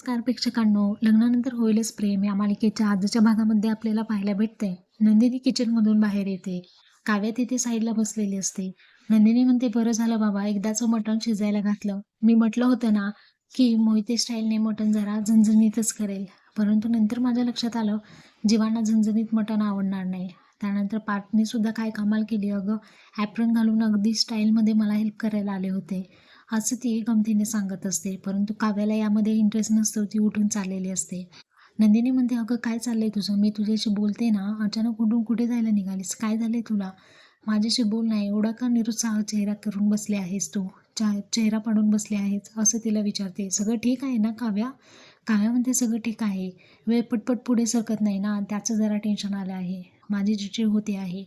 नमस्कार प्रेक्षकांनो. लग्नानंतर होईलच प्रेम या मालिकेच्या आजच्या भागामध्ये आपल्याला पाहायला भेटते नंदिनी किचनमधून बाहेर येते. काव्या तिथे साईडला बसलेली असते. नंदिनी म्हणते बरं झालं बाबा एकदाचं मटण शिजायला घातलं. मी म्हटलं होतं ना की मोहिते स्टाईलने मटण जरा झणझणीतच करेल. परंतु नंतर माझ्या लक्षात आलं जीवांना झणझणीत मटण आवडणार नाही. त्यानंतर पार्टने सुद्धा काय कमाल केली. अगं ॲप्रन घालून अगदी स्टाईलमध्ये मला हेल्प करायला आले होते. असं ती गमतीने सांगत असते. परंतु काव्याला यामध्ये इंटरेस्ट नसतो ती उठून चाललेली असते. नंदिनी म्हणते अगं काय चाललंय तुझं? मी तुझ्याशी बोलते ना. अचानक उठून कुठे जायला निघालीस? काय झालंय तुला? माझ्याशी बोल नाही एवढा का निरुत्साह चेहरा करून बसले आहेस तू? चा चेहरा पाडून बसले आहेस? असं तिला विचारते. सगळं ठीक आहे ना काव्या? काव्या म्हणते सगळं ठीक आहे. वेळ पटपट पुढे सरकत नाही ना. त्याचं जरा टेन्शन आलं आहे. माझी चिडचिड होते आहे.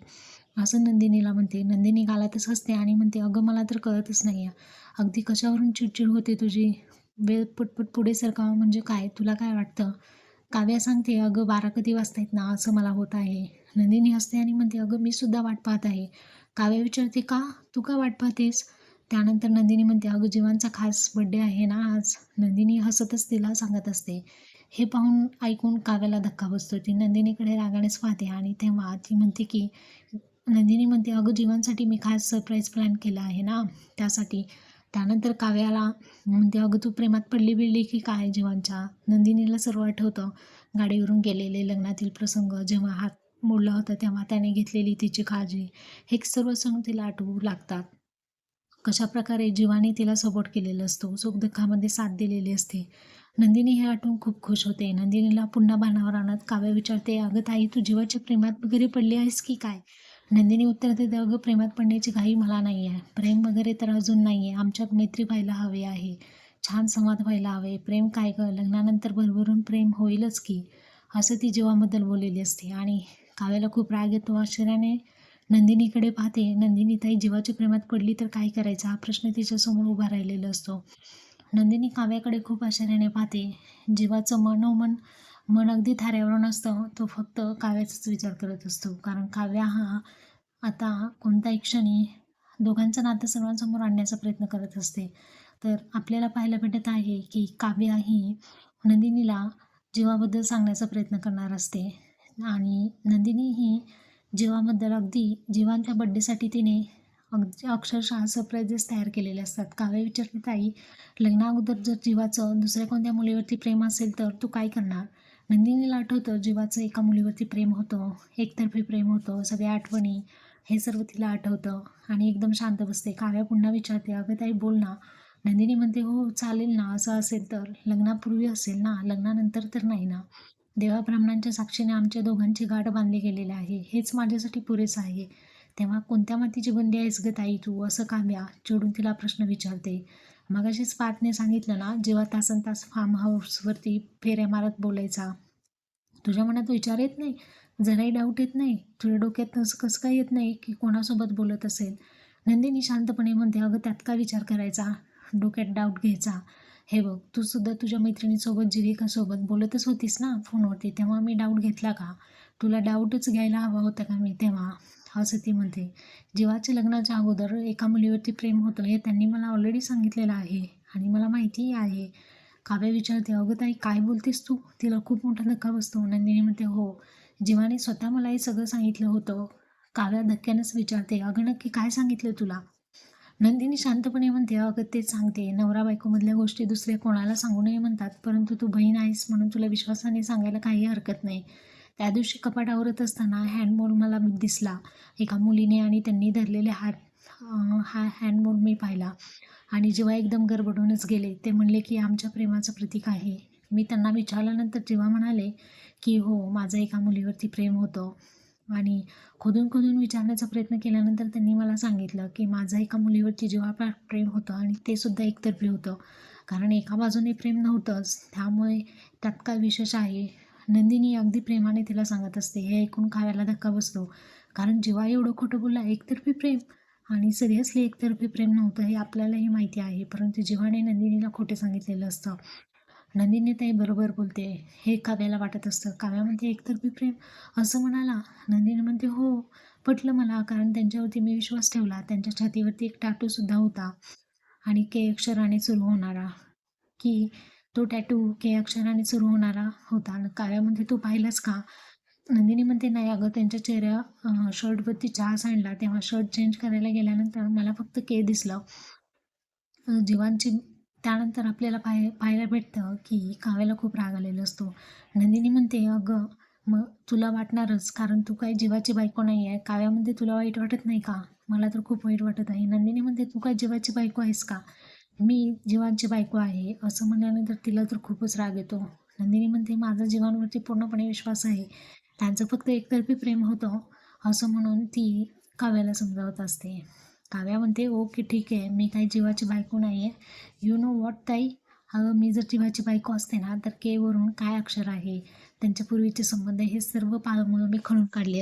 असं नंदिनीला म्हणते. नंदिनी गालातच हसते आणि म्हणते अगं मला तर कळतच नाही आहे अगदी कशावरून चिडचिड होते तुझी? वेळ पटपट पुढे सरकावं म्हणजे काय? तुला काय वाटतं? काव्या सांगते अगं बारा कधी वाजतायत ना? असं मला होत आहे. नंदिनी हसते आणि म्हणते अगं मी सुद्धा वाट पाहत आहे. काव्या विचारते का? तू का वाट पाहतेस? त्यानंतर नंदिनी म्हणते अगं जीवांचा खास बड्डे आहे ना आज? नंदिनी हसतच तिला सांगत असते. हे पाहून ऐकून काव्याला धक्का बसतो. ती नंदिनीकडे रागानेच पाहते आणि तेव्हा ती म्हणते की नंदिनी म्हणते अगं जीवांसाठी मी खास सरप्राईज प्लॅन केला आहे ना. त्यासाठी. त्यानंतर काव्याला म्हणते अगं तू प्रेमात पडली बिडली की काय जीवांच्या? नंदिनीला सर्व आठवतं. गाडीवरून गेलेले लग्नातील प्रसंग जेव्हा हात मोडला होता तेव्हा त्याने घेतलेली तिची काळजी. हे सर्व सण तिला आठवू लागतात. कशा प्रकारे जीवाने तिला सपोर्ट केलेला असतो सुखदुःखामध्ये साथ दिलेली असते. नंदिनी हे आठवून खूप खुश होते. नंदिनीला पुन्हा भानावर आणत काव्य विचारते अगं ताई तू जीवाच्या प्रेमात वगैरे पडली आहेस की काय? नंदिनी उत्तर देते अगं प्रेमात पडण्याची घाई मला नाही आहे प्रेम वगैरे तर अजून नाही आहे आमच्यात मैत्री व्हायला हवी आहे. छान संवाद व्हायला हवे. प्रेम काय गं? लग्नानंतर भरभरून प्रेम होईलच की? असं ती जीवाबद्दल बोललेली असते. आणि काव्याला खूप राग येतो. आश्चर्याने नंदिनीकडे पाहते नंदिनी ताई जीवाच्या प्रेमात पडली तर काय करायचं? हा प्रश्न तिच्यासमोर उभा राहिलेला असतो. नंदिनी काव्याकडे खूप आश्चर्याने पाहते जीवाचं मनोमन मन अगदी थाऱ्यावर नसतं. तो फक्त काव्याचाच विचार करत असतो. कारण काव्या हा आता कोणत्याही क्षणी दोघांचं नातं सर्वांसमोर आणण्याचा प्रयत्न करत असते. तर आपल्याला पाहायला भेटत आहे की काव्या ही नंदिनीला जीवाबद्दल सांगण्याचा प्रयत्न करणार असते. आणि नंदिनी ही जीवाबद्दल अगदी जीवांच्या बड्डेसाठी तिने अगदी अक्षरशः सरप्राईजेस तयार केलेले असतात. काव्य विचारते ताई लग्नाअगोदर जर जीवाचं दुसऱ्या कोणत्या मुलीवरती प्रेम असेल तर तू काय करणार? नंदिनीला आठवतं जीवाचं एका मुलीवरती प्रेम होतं एकतर्फी प्रेम होतं सगळ्या आठवणी हे सर्व तिला आठवतं आणि एकदम शांत बसते. काव्या पुन्हा विचारते अगं ताई बोल ना. नंदिनी म्हणते हो चालेल ना असं असेल तर. लग्नापूर्वी असेल ना लग्नानंतर तर नाही ना. देवा ब्राह्मणांच्या साक्षीने आमच्या दोघांची गाठ बांधली गेलेली आहे. हेच माझ्यासाठी पुरेसं आहे. तेव्हा कोणत्या मातीची बंदी आहेस ग ताई तू? असं काव्या चिडून तिला प्रश्न विचारते. मगाशीच पार्टने सांगितलं ना जेव्हा तासन तास फार्म हाऊसवरती फेऱ्या मारत बोलायचा. तुझ्या मनात विचार येत नाही? जराही डाऊट येत नाही? तुझ्या डोक्यात तसं कसं काय येत नाही की कोणासोबत बोलत असेल? नंदिनी शांतपणे म्हणते अगं त्यात का विचार करायचा? डोक्यात डाऊट घ्यायचा. हे बघ तू सुद्धा तुझ्या मैत्रिणीसोबत जीविकासोबत बोलतच होतीस ना फोनवरती तेव्हा मी डाऊट घेतला का? तुला डाऊटच घ्यायला हवा होता का मी तेव्हा? असं ती म्हणते. जीवाच्या लग्नाच्या अगोदर एका मुलीवरती प्रेम होतं हे त्यांनी मला ऑलरेडी सांगितलेलं आहे आणि मला माहितीही आहे. काव्य विचारते अगं ताई काय बोलतेस तू? तिला खूप मोठा धक्का बसतो. नंदिनी म्हणते हो जीवाने स्वतः मला हे सगळं सांगितलं होतं. काव्या धक्क्यानंच विचारते अगं नक्की काय सांगितलं तुला? नंदिनी शांतपणे म्हणते अगं तेच सांगते नवरा बायकोमधल्या गोष्टी दुसऱ्या कोणाला सांगू नये म्हणतात परंतु तू बहीण आहेस म्हणून तुला विश्वासाने सांगायला काही हरकत नाही. त्या दिवशी कपाट आवरत असताना हँडमोल मला दिसला. एका मुलीने आणि त्यांनी धरलेले हात हा हँडमोल मी पाहिला. आणि जेव्हा एकदम गडबडूनच गेले ते म्हणले की आमच्या प्रेमाचं प्रतीक आहे. मी त्यांना विचारल्यानंतर जेव्हा म्हणाले की हो माझं एका मुलीवरती प्रेम होतं. आणि खोदून खोदून विचारण्याचा प्रयत्न केल्यानंतर त्यांनी मला सांगितलं की माझं एका मुलीवरती जेव्हा प्रेम होतं आणि ते सुद्धा एकतर्फी होतं. कारण एका बाजूने प्रेम नव्हतंच त्यामुळे त्यात काय विशेष आहे. नंदिनी अगदी प्रेमाने तिला सांगत असते हे ऐकून खाव्याला धक्का बसतो. कारण जेव्हा एवढं खोटं बोलला एकतर्फी प्रेम आणि सिरियसली एकतर्फी प्रेम नव्हतं हे आपल्यालाही माहिती आहे. परंतु जेव्हाने नंदिनीला खोटे सांगितलेलं असतं नंदिनी ताई बरोबर बोलते. हे काव्याला वाटत असतं. काव्यामध्ये एकतर्फी प्रेम? असं म्हणाला? नंदिनी म्हणते हो पटलं मला. कारण त्यांच्यावरती मी विश्वास ठेवला. त्यांच्या छातीवरती एक टाटूसुद्धा होता आणि के अक्षराने सुरू होणारा की तो टॅटू के अक्षराने सुरू होणारा होता. आणि काव्यामध्ये तू पाहिलास का? नंदिनी म्हणते नाही अगं त्यांच्या चेहऱ्या शर्टवरती चहा सांडला. तेव्हा शर्ट चेंज करायला गेल्यानंतर मला फक्त के दिसलं. जीवांची त्यानंतर आपल्याला पाहाय पाहायला भेटतं की काव्याला खूप राग आलेला असतो. नंदिनी म्हणते अगं मग तुला वाटणारच कारण तू काही जीवाची बायको नाही आहे काव्यामध्ये तुला वाईट वाटत नाही का? मला तर खूप वाईट वाटत आहे. नंदिनी म्हणते तू काय जीवाची बायको आहेस का? मी जीवांची बायको आहे असं म्हणल्यानंतर तिला तर खूपच राग येतो. नंदिनी म्हणते माझा जीवांवरती पूर्णपणे विश्वास आहे. त्यांचं फक्त एकतर्फी प्रेम होतं असं म्हणून ती काव्याला समजावत असते. काव्या म्हणते ओके ठीक आहे. मी काही जीवाची बायको नाही आहे यू नो वॉट ताई? अगं मी जर जीवाची बायको असते ना तर केवरून काय अक्षर आहे? त्यांच्या पूर्वीचे संबंध हे सर्व पाळमुळं मी खणून काढले